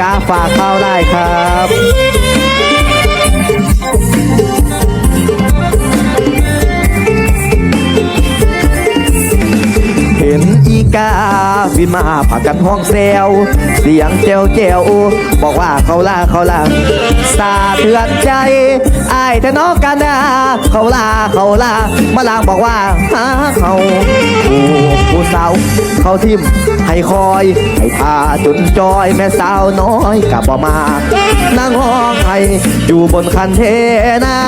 กาฝากเข้าได้ครับเห็นอีกาบินมาผ่ากันห้องเซลเสียงเจวเจวบอกว่าเขาล่าเขาล่าสาเทือนใจไอ้ายแต่นอกกันนะเขาล่าเขาล่ามาลางบอกว่าหาเขาผู สาวเขาทิมให้คอยให้ทาจนจอยแม่สาวน้อยกลับมานั่งห้องให้อยู่บนคันเทนา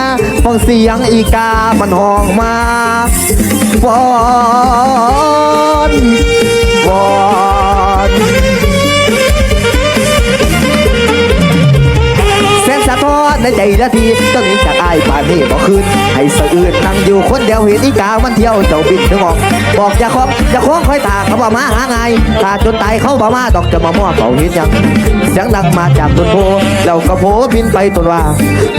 ฟังเสียงอีกามันห้องมาฟอง ในใจละทีต้องหนีจากอายป่านนี้บ่คืนให้สะอื่นนั่งอยู่คนเดียวเห็นอีกามันเที่ยวเจ้าบินถึงออกบอกอย่าคล้องอย่าคล้องคอยตาเขาบอกมาหาไงถ้าจนตายเขาบอกมาดอกจะมามั่วเขาเห็นยังเสียงดังมาจากต้นโพแล้วก็โผบินไปต้นว่า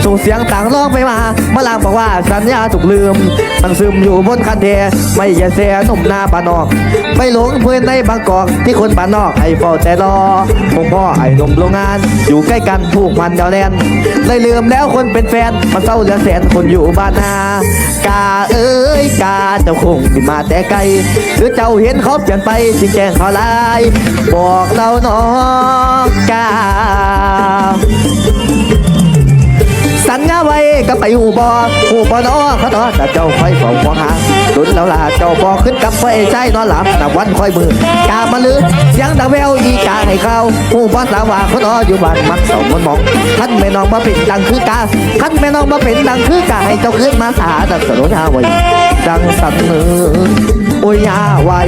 ส่งเสียงต่างร้องไปมามาลางบอกว่าสัญญาถูกลืมตั้งซึมอยู่บนคันเทไม่อย่าเสียหนุ่มหน้าบ้านนอกไปหลงเพื่อนในบางกอกที่คนบ้านนอกให้เฝ้าแต่รอคงพ่อไอ้หนุ่มโรงงาน อยู่ใกล้กันผูกพันยาวแลนเลยลืมแล้วคนเป็นแฟนมันเศร้าเหลือแสนคนอยู่บ้านนากาเอ้ยกาเจ้าคงไี่มาแต่ไกล หรือเจ้าเห็นเขาเปลี่ยนไปสิแจ้งเขาลาย บอกเราหนอย ไว้ก็ไปอูบออูบอนอเขาตอแต่เจ้าคอยเฝ้ามองหาดุนแล้วล่ะเจ้าบอขึ้นกับไฟใจนอนหลับแต่วันคอยมือกามาลือเสียงดังแววอีกาให้เข้าหูบอสาวาเขาตออยู่บ้านมักเสามันมองท่านแม่น้องมาเป็นดังคือกาท่านแม่น้องมาเป็นดังคือกาให้เจ้าขึ้นมาสาดังสนุนหาไว้ดังสันเนือโอ้ยยาไว้